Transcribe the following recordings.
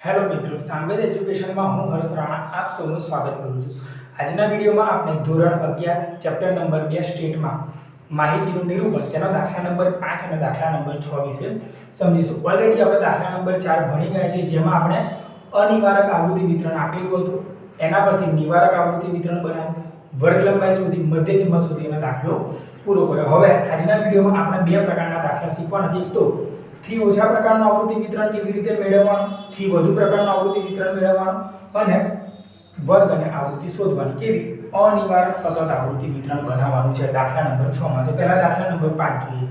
Hello મિત્રો, સાંવેદ એજ્યુકેશનમાં હું હર્ષ રાણા આપ સૌનું સ્વાગત કરું છું. આજના વિડીયોમાં આપણે ધોરણ અગિયાર, ચેપ્ટર નંબર બે, સ્ટેટમાં માહિતીનું નિરૂપણ, તેનો દાખલા નંબર પાંચ અને દાખલા નંબર છ વિશે સમજીશું. ઓલરેડી આપણે દાખલા નંબર ચાર ભણી ગયા છીએ, જેમાં આપણે અનિવારક આવૃત્તિ વિતરણ આપેલું હતું. એના પરથી નિવારક આવૃત્તિ વિતરણ બનાવ્યું. વર્ગ લંબાઈ સુધી, મધ્ય કિંમત સુધીનો દાખલો પૂરો કર્યો. હવે આજના વિડીયોમાં આપણે બે પ્રકારના દાખલા શીખવાના છે. તો થી ઓછા પ્રકારનું આવૃત્તિ વિતરણ કેવી રીતે મેળવવાનું, થી વધુ પ્રકારનું આવૃત્તિ વિતરણ મેળવવાનું અને વર્ગ અને આવૃત્તિ શોધવાની કેવી અનિવારક સતત આવૃત્તિ વિતરણ બનાવવાનું છે દાખલા નંબર 6 માં. તો પહેલા દાખલા નંબર 5 જોઈએ.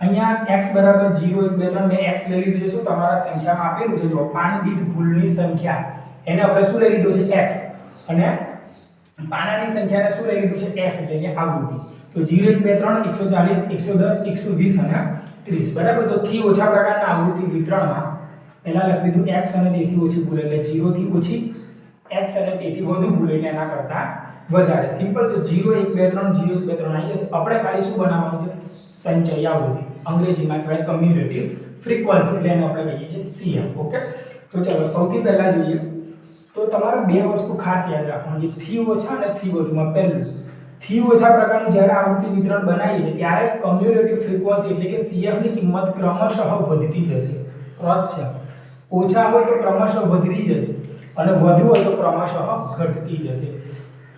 અહીંયા x બરાબર 0 1 2 3 મેં x લઈ લીધું છે. શું તમારા સંખ્યામાં આપેલું છે? જો પાણી દીઠ ભૂલની સંખ્યા. એને આપણે શું લઈ લીધું છે? x. અને પાનાની સંખ્યાને શું લઈ લીધું છે? f, એટલે કે આવૃત્તિ. તો 0 1 2 3 140 110 120 અને 30 બરાબર? તો થી ઓછા પ્રકારના આવૃત્તિ વિતરણમાં પહેલાં લખી દીધું એક્સ અને તેથી ઓછી ભૂલ એટલે જીરોથી ઓછી એક્સ અને તેથી વધુ ભૂલ એટલે એના કરતાં વધારે. સિમ્પલ તો 0 1 2 3 0 1 2 3 આવી જશે આપણે ખાલી શું બનાવવાનું છે? સંચય આવૃત્તિ. અંગ્રેજીમાં કહેવાય કમ્યુનિટી ફ્રીક્વન્સી એટલે એને આપણે કહીએ છીએ સીએફ ઓકે? તો ચલો, સૌથી પહેલાં જોઈએ. તો તમારે બે વસ્તુ ખાસ યાદ રાખવાનું જે થી ઓછા અને થી વધુમાં પહેલું. થી ઓછા પ્રકારનું જ્યારે આવૃત્તિ વિતરણ બનાવીએ, ત્યારે કમ્યુલેટિવ ફ્રીક્વન્સી એટલે કે CF ની કિંમત ક્રમશઃ વધતી જશે. ક્રોસ છે. ઓછા હોય તો ક્રમશઃ વધતી જશે અને વધુ હોય તો ક્રમશઃ ઘટતી જશે.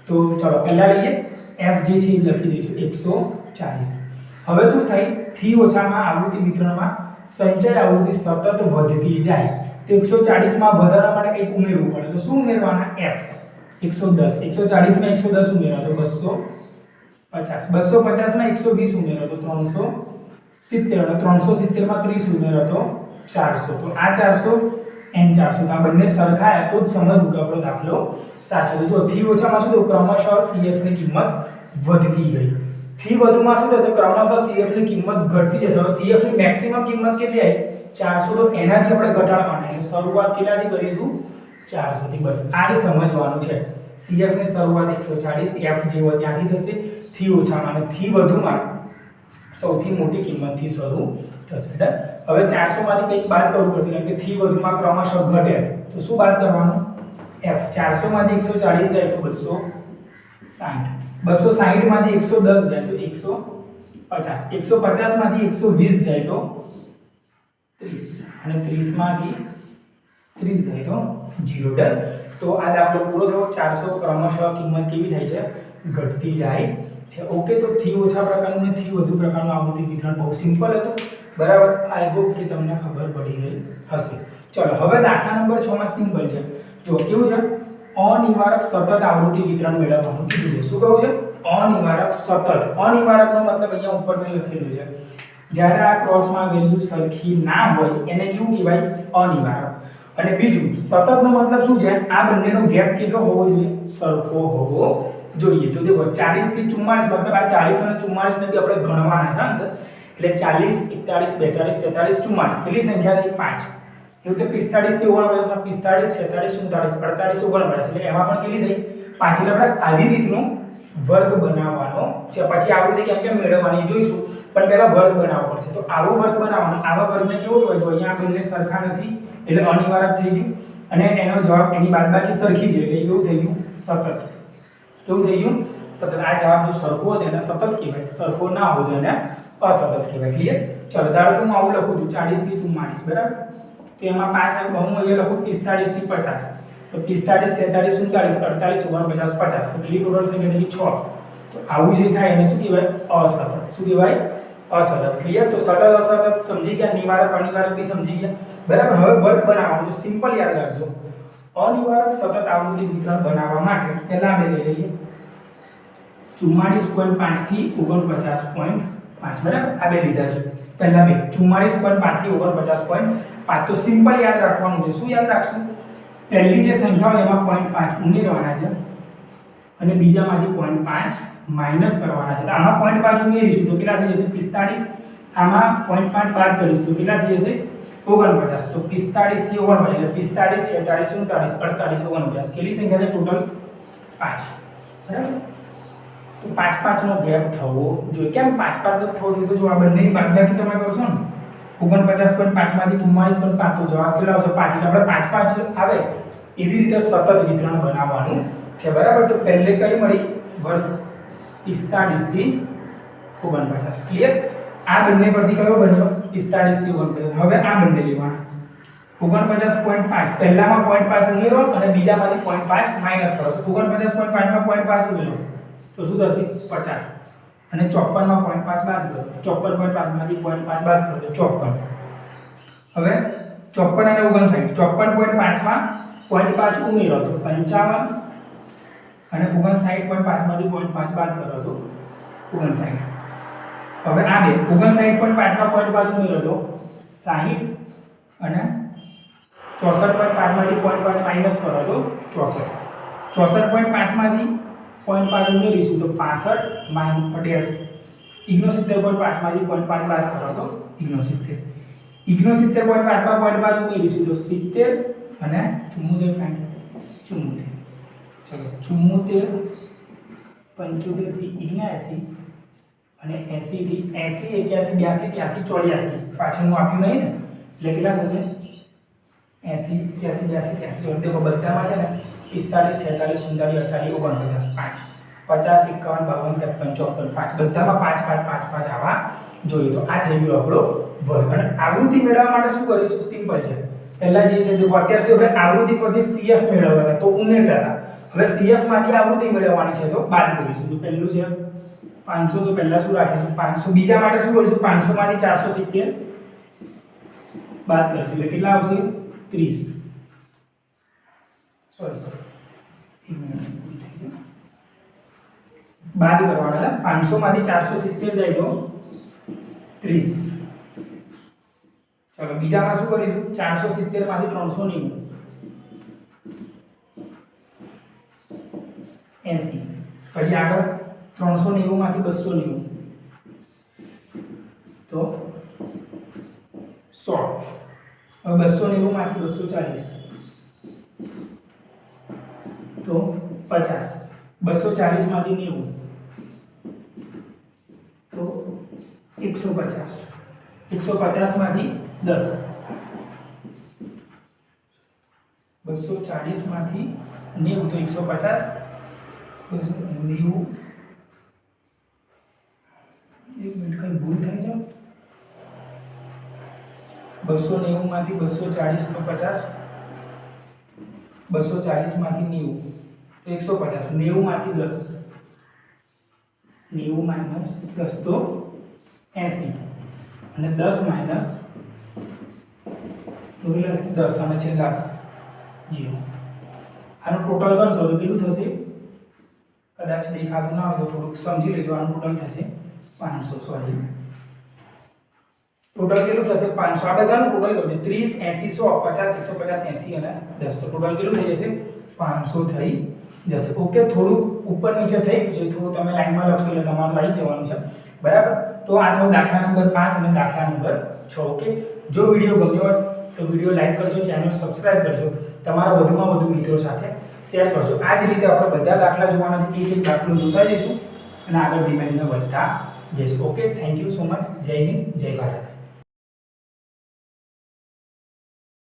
તો ચલો, પહેલા લઈએ. F જે છે એ લખી દઈશું. 140 હવે શું થાય? થી ઓછામાં આવૃત્તિ વિતરણમાં સંચય આવૃત્તિ સતત વધતી જાય. તો 140 માં વધારવા માટે કંઈક ઉમેરવું પડે. તો શું ઉમેરવાના? F 110 140 માં 110 ઉમેરો, તો 250 250 માં 120 ઉમેરો, તો 370 અને 370 માં 30 ઉમેરો, તો 400 તો આ 400 એન 400 તો આ બંને સરખાયા તો જ સમજવું કે આપણો દાખલો સાચો. તો જો થી ઓછામાં શું તો ક્રમશઃ CF ની કિંમત વધતી ગઈ. થી વધુમાં શું થશે? ક્રમશઃ CF ની કિંમત ઘટતી જશે. હવે CF ની મેક્સિમમ કિંમત કેટલી આવી? 400 તો એનાથી આપણે ઘટાડવાના એટલે શરૂઆત કેટલાથી કરીશું? 400 થી બસ. આ જ સમજવાનું છે, CF ની શરૂઆત 140 F જેવો ત્યાંથી થશે, થી ઓછામાં અને થી વધુમાં સૌથી મોટી કિંમતથી શરૂ થશે. ડન હવે 400 માંથી કંઈક બાદ કરવું પડશે, કેમ કે થી વધુમાં ક્રમશઃ ઘટે. તો શું બાદ કરવાનું? F 400 માંથી 140 જાય તો 260 260 માંથી 110 જાય તો 150 150 માંથી 120 જાય તો 30 અને 30 30 જાય તો 0 ડન તો આ દાખલો પૂરો થયો, ચારસો ક્રમશઃ કિંમત કેવી થાય છે? ઘટતી જાય છે. ઓકે, તો થી ઓછા પ્રકારનું ને થી વધુ પ્રકારનું આવૃત્તિ વિતરણ બહુ સિમ્પલ હતું. બરાબર? આઈ હોપ કે તમને ખબર પડી ગઈ હશે. ચલો, હવે દાખલા નંબર 6 માં સિમ્પલ છે. જો, કેવું છે? અનિવારક સતત આવૃત્તિ વિતરણ મેળવવાનું કીધું છે. શું કહું છે? અનિવારક સતત. અનિવારકનો મતલબ અહીંયા ઉપર મેં લખેલું છે. જ્યારે આ ક્રોસમાં વેલ્યુ સરખી ના હોય, એને કેવું કહેવાય? અનિવારક. અને બીજું, સતતનો મતલબ શું છે? આ બંનેનો ગેપ કેટલો હોવો જોઈએ? સરખો હોવો જોઈએ. તો દેખો 40 થી 44 મતલબ આ 40 અને 44 ને બી આપણે ગણવાના છે અંદર. એટલે 40 41 42 43 44 કેટલી સંખ્યા થઈ? 5 એવું તો 45 થી 49 45 46 47 48 49 એટલે એમાં પણ કેટલી થઈ? 5 એટલે આપણે આવી રીતનું વર્ગ બનાવવાનો છે. પછી આવૃત્તિ કેમ કેમ મેળવવાની જોઈશું. પણ પહેલા વર્ગ બનાવવો પડશે. તો આવો વર્ગ બનાવવાનો. આવા વર્ગને કેવો હોય જો અહીંયા બંને સરખા નથી એટલે અનિવારક થઈ ગયું. અને એનો જવાબ એની બાદબાકી સરખી છે, એટલે કેવું થઈ ગયું સતત. કેવું થઈ ગયું સતત. આ જવાબ જો સરખો હોય એને સતત કહેવાય. સરખો ના હોય એને અસતત કહેવાય. ક્લિયર ચલો, ધારો કે હું આવું લખું છું. 40 થી 44 બરાબર? તો એમાં પાંચ અંક હું અહીંયા લખું 45 થી 50 તો 45 46 47 48 49 50 તો કેટલી ટોટલ છ. 6 તો આવું જે થાય એને શું કહેવાય? અસતત. શું કહેવાય? અસતત. ક્લિયર તો સતત અસરત સમજી ગયા, નિવારક, અનિવારક બી સમજી ગયા. બરાબર? હવે વર્ગ બનાવવાનું સિમ્પલ યાદ રાખજો. અનિવારક સતત આવૃત્તિ વિતરણ બનાવવા માટે પહેલા આપણે લઈ લઈએ. 44.5 થી 49.5 બરાબર? આ બે લીધા છે. પહેલા બે. 44.5 થી 49.5 તો સિમ્પલ યાદ રાખવાનું છે. શું યાદ રાખશું? પહેલી જે સંખ્યા હોય એમાં પોઈન્ટ પાંચ ઉમેરવાના છે. અને બીજામાંથી પોઈન્ટ પાંચ માઇનસ કરવાના છે. તો આમાં પોઈન્ટ પાંચ ઉમેરીશું. તો કેટલા થઈ જશે? પિસ્તાળીસ. આમાં પોઈન્ટ પાંચ બાદ કરીશું. તો કેટલા થઈ જશે? ઓગણપચાસ. તો પિસ્તાળીસથી ઓગણપચાસ. એટલે પિસ્તાળીસ, છેતાળીસ ઉનતાળીસ અડતાળીસ, ઓગણપચાસ. કેટલી સંખ્યા છે ટોટલ પાંચ. બરાબર? તો પાંચ પાંચનો ગેપ થવો જોઈએ. કેમ પાંચ પાંચ થવો જોઈએ? તો જો આ બંનેની બાદબાકી તમે કરશો ને, ઓગણપચાસ પોઈન્ટ પાંચમાંથી ચુમ્માળીસ પોઈન્ટ પાંચ. તો જવાબ કેટલો આવશે? પાંચ. એટલે આપણે પાંચ પાંચ આવે એવી રીતે સતત વિતરણ બનાવવાનું છે, બરાબર? તો પહેલે કઈ મળી? વર્ગ પિસ્તાળીસથી ઓગણપચાસ. ક્લિયર આ બંને પરથી કયો બન્યો? પિસ્તાળીસથી ઓગણપચાસ. હવે આ બંને લેવાના. ઓગણપચાસ પોઈન્ટ પાંચ. પહેલામાં પોઈન્ટ પાંચ ઉમેરો અને બીજામાંથી પોઈન્ટ પાંચ માઇનસ કરો. ઓગણપચાસ પોઈન્ટ પાંચમાં પોઈન્ટ પાંચ ઉમેરો. તો શું થશે? પચાસ. અને ચોપ્પનમાં પોઈન્ટ પાંચ બાદ કરો. ચોપ્પન પોઈન્ટ પાંચમાંથી પોઈન્ટ પાંચ બાદ કરો. તો ચોપન. હવે ચોપ્પન અને ઓગણસાઠ. ચોપ્પન પોઈન્ટ પાંચમાં પોઈન્ટ પાંચ ઉમેરો. તો પંચાવન અને ઓગણસાઠ પોઈન્ટ પાંચમાંથી પોઈન્ટ પાંચ બાદ કરો તો ઓગણસાઠ હવે આ બે. ઓગણસાઠ પોઈન્ટ પાંચમાં પોઈન્ટ પાંચ ઉમેરો તો સાહીઠ અને ચોસઠ પોઈન્ટ પાંચમાંથી પોઈન્ટ પાંચ માઇનસ કરો તો ચોસઠ. ચોસઠ પોઈન્ટ પાંચમાંથી પોઈન્ટ પાંચ ઉમેરીશું તો પાસઠ માઇન અઢ્યાસ ઇગ્નોસિત્તેર પોઈન્ટ પાંચમાંથી પોઈન્ટ પાંચ બાદ કરો તો ઇગ્નોસિત્તેર. ઇગ્નોસિત્તેર પોઈન્ટ પાંચમાં પોઈન્ટ પાંચ ઉમેરીશું તો સિત્તેર અને ચુમ્મોતેર પોઈન્ટ ચુમ્મોતેર ચુમ્મોતેર પંચોતેરથી ઇગ્યાસી અને એંસીથી એંસી એક્યાસી બ્યાસી ત્યાસી ચોર્યાસી પાછળનું આપ્યું નહીં ને એટલે કેટલા થશે એંસી ત્યાસી બ્યાસી ત્યાસી દેખો બધામાં છે ને પિસ્તાલીસ છેતાલીસ સુડતાલીસ અડતાલીસ ઓગણપચાસ પાંચ પચાસ એકાવન બાવન ત્રેપન ચોપન પાંચ બધામાં પાંચ પાંચ પાંચ પાંચ આવા જોઈએ તો આ થઈ ગયો આપણો વર્ગ અને આવૃત્તિ મેળવવા માટે શું કરીશું સિમ્પલ છે? પહેલા જે છે જો અત્યાર સુધી આપણે આવૃત્તિ પરથી સીએફ મેળવવાના તો ઉમેરતા હતા. હવે સીએફમાંથી આવૃત્તિ મેળવવાની છે તો બાદ કરીશું. તો પહેલું છે પાંચસો, તો પહેલા શું રાખીશું? પાંચસો. બીજા માટે શું કરીશું? પાંચસો માંથી ચારસો સિત્તેર બાદ કરીશું. એટલે કેટલા આવશે? ત્રીસ. સોરી બાદ કરવાના પાંચસો માંથી ચારસો સિત્તેર જાય તો ત્રીસ. ચલો, બીજામાં શું કરીશું? ચારસો સિત્તેરમાંથી ત્રણસો નેવું. એસી. પછી આગળ ત્રણસો નેવું માંથી બસો નેવું. તો સો. હવે બસો નેવું માંથી બસો ચાલીસ. તો પચાસ. બસો ચાલીસમાંથી નેવું. તો એકસો પચાસ. એકસો પચાસમાંથી દસ. બસો ચાલીસમાંથી નેવું, તો એકસો પચાસ. બસો નેવું એક મિનિટ, કઈ ભૂલ થઈ જાવ બસો નેવું માંથી બસો ચાલીસ તો પચાસ, બસો ચાલીસમાંથી નેવું, તો એકસો પચાસ નેવું માંથી દસ. નેવું માઇનસ દસ તો એંસી. અને દસ માઇનસ દસ અને છેલ્લા. જીરો. આનું ટોટલ કરશો તો કેટલું થશે? કદાચ દેખાતું ના હોય તો થોડુંક સમજી લેજો. આનું ટોટલ થશે પાંચસો સોરી ટોટલ કેટલું થશે? પાંચસો. આ બધાનું ટોટલ કરજો ત્રીસ, એસી, સો, પચાસ, એકસો પચાસ, એંસી અને દસ. તો ટોટલ કેટલું થઈ જશે? પાંચસો થઈ જશે. ઓકે થોડું ઉપર નીચે થઈ ગયું છે. થોડું તમે લાઈનમાં લખશો એટલે તમારું લાઈન જવાનું છે. બરાબર? તો આ થયો દાખલા નંબર પાંચ અને દાખલા નંબર છ ઓકે જો વીડિયો ગમ્યો હોય તો વીડિયો લાઈક કરજો ચેનલ સબસ્ક્રાઈબ કરજો. તમારા વધુમાં વધુ મિત્રો સાથે શેર કરજો. આ જ રીતે આપણે બધા દાખલા જોવાના એક એક દાખલો જોતા જઈશું. અને આગળ ધીમે ધીમે વધતા જઈશું. Okay thank you so much Jai Hind, Jai Bharat.